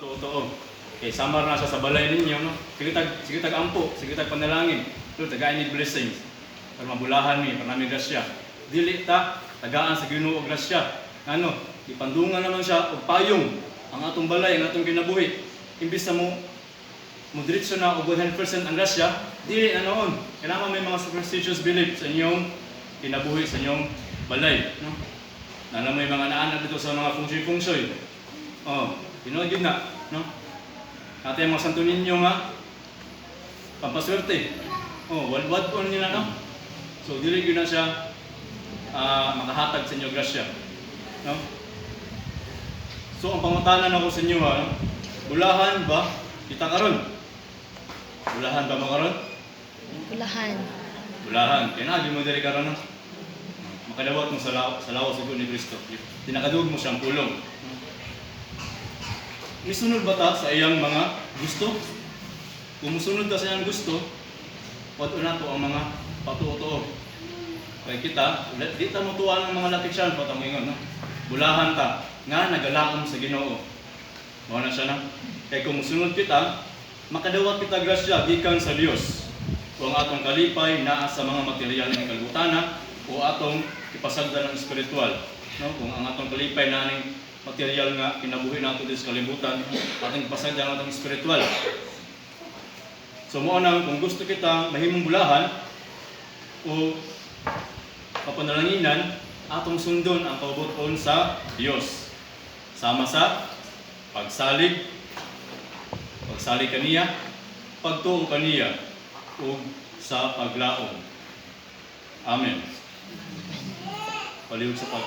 Totoo. Kay samar na siya sa balay ninyo, no? Sige tag, sige tag ampo, sige tag panalangin. Pero tagaan ni blessings. Para mabulahan mi, para namin grasya. Dili ta, tagaan sa Ginoo og grasya. Ano, ipandungan naman siya og payong ang atong balay, ang atong kinabuhi. Imbis na mo mo na og 100% ang grasya, dili na noon. Kailangan may mga superstitious belief sa inyong kinabuhi sa inyong balay, no? Na may mga naanak dito sa mga fungsi-fungsoy. Oh, tinuod na, no? Ate mga santo ninyo nga pampaswerte. Oh, wad-wad po nila no. So dili gyud na siya ah, makahatag sa inyo grasya. No? So ang pangutanan ako sa inyo ha, no? bulahan ba kita karon? Bulahan ba mo karon? Bulahan. Bulahan. Kaya na, di mo diri karon no? Makadawat mo sa lawas, sa lawas sa ni Kristo. Tinakadug mo siyang pulong. Misunod ba ta sa iyang mga gusto? Kung musunod ta sa iyang gusto, wad na to ang mga patuo Kaya kita, di ta mo tuwa ng mga latiksan pa tang ingon, no? Bulahan ta nga nagalaom sa Ginoo. Mao na siya na. Kay kung musunod kita, makadawat kita grasya gikan sa Dios. Kung atong kalipay naa sa mga material ng kalbutana o atong ipasagda ng espiritual. No? Kung ang atong kalipay na ning material nga kinabuhi nato din sa kalibutan, atong ipasagda ng atong espiritual. So mo nang kung gusto kita mahimong bulahan o kapanalanginan, atong sundon ang kaubuton sa Dios. Sama sa pagsalig, pagsalig kaniya, pagtuo kaniya, ug sa paglaom. Amen. Palihog sa pag